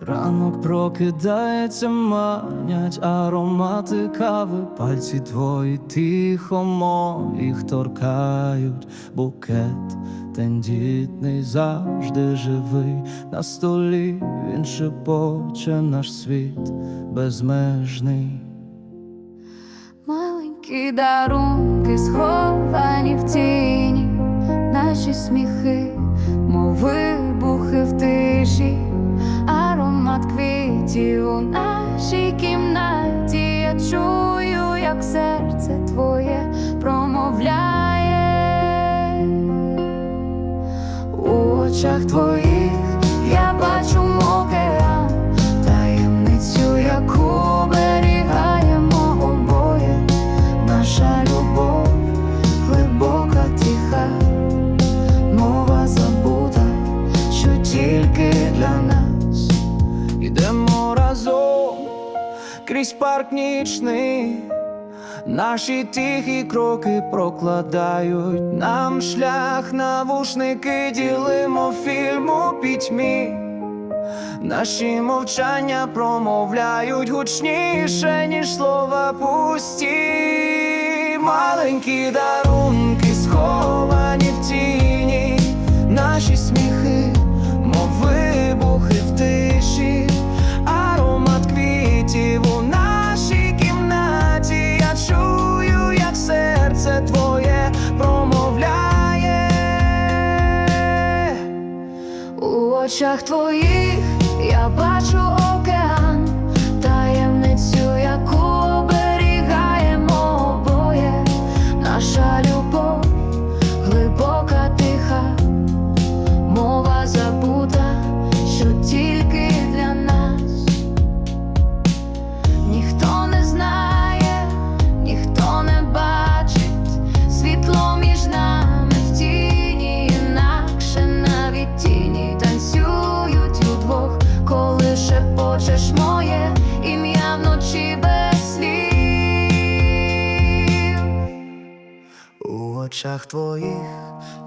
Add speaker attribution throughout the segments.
Speaker 1: Ранок прокидається, манять аромати кави, пальці твої тихо моїх торкають букет. Тендітний завжди живий. На столі він шепоче наш світ безмежний.
Speaker 2: Маленькі дарунки сховані в тіні, наші сміхи, очах твоїх я бачу океан, таємницю, яку берігаємо обоє, наша любов глибока, тиха, мова забута, що тільки для нас.
Speaker 1: Ідемо разом крізь парк нічний. Наші тихі кроки прокладають нам шлях, навушники ділимо фільм у пітьмі. Наші мовчання промовляють гучніше, ніж слова пусті. Маленькі дарунки сховані
Speaker 2: очах твоїх я бачу океан, таємницю, яку оберігаємо обоє, наша любов
Speaker 1: очах твоїх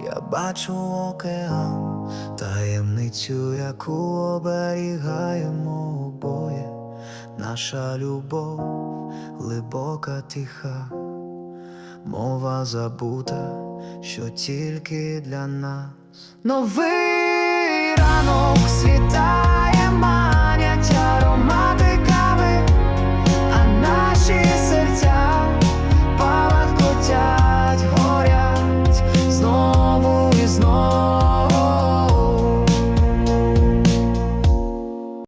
Speaker 1: я бачу океан, таємницю, яку оберігаємо обоє, наша любов глибока, тиха, мова забута, що тільки для нас.
Speaker 2: Новий ранок.